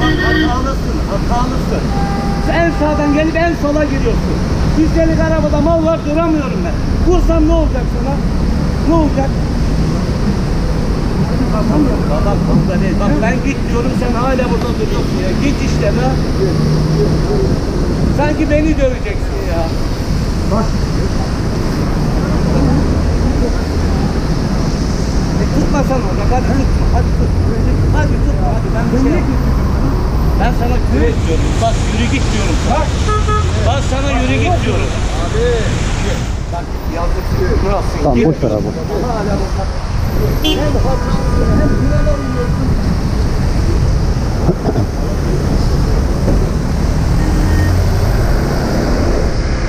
Hatalısın, hatalısın. En sağdan gelip en sola giriyorsun. Üstelik arabada mal duramıyorum ben. Vursam ne olacak sana? Ne olacak? Adam burada değil. Bak ben git diyorum sen hala burada duruyorsun ya. Git işte be. Sanki beni döveceksin ya. Bak tutmasan olacak. Hadi tutma. Hadi tut. Hadi tutma. Hadi ben bir şey yapayım. Ben sana küfür ediyorum. Bak yürü git diyorum. Bak. Ben sana yürü git diyorum. Bak yazık burası. Tamam boş ver abi. Hala bak. Hem hem güven almıyorsun.